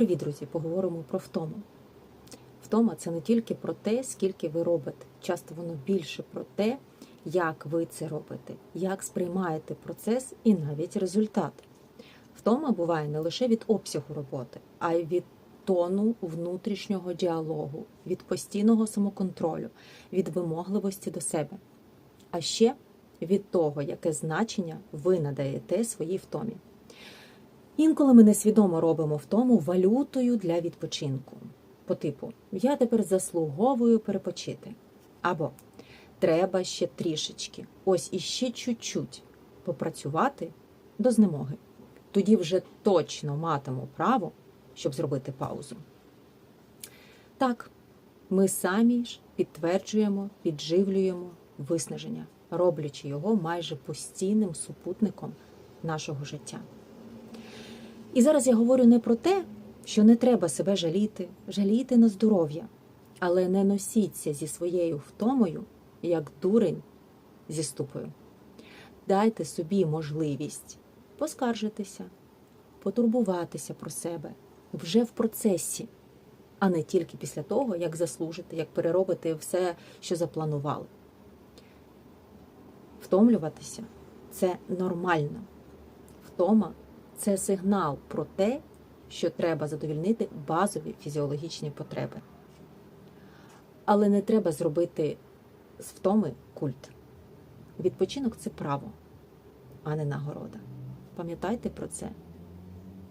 Привіт, друзі! Поговоримо про втому. Втома це не тільки про те, скільки ви робите. Часто воно більше про те, як ви це робите, як сприймаєте процес і навіть результат. Втома буває не лише від обсягу роботи, а й від тону внутрішнього діалогу, від постійного самоконтролю, від вимогливості до себе. А ще від того, яке значення ви надаєте своїй втомі. Інколи ми несвідомо робимо втому валютою для відпочинку. По типу Я тепер заслуговую перепочити. Або Треба ще трішечки, ось іще чуть-чуть попрацювати до знемоги. Тоді вже точно матиму право, щоб зробити паузу. Так, ми самі ж підтверджуємо, підживлюємо виснаження, роблячи його майже постійним супутником нашого життя. І зараз я говорю не про те, що не треба себе жаліти, жаліти на здоров'я, але не носіться зі своєю втомою, як дурень зі ступою. Дайте собі можливість поскаржитися, потурбуватися про себе вже в процесі, а не тільки після того, як заслужите, як переробите все, що запланували. Втомлюватися це нормально. Втома це сигнал про те, що треба задовільнити базові фізіологічні потреби. Але не треба зробити з втоми культ. Відпочинок це право, а не нагорода. Пам'ятайте про це,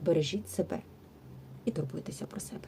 бережіть себе і турбуйтеся про себе.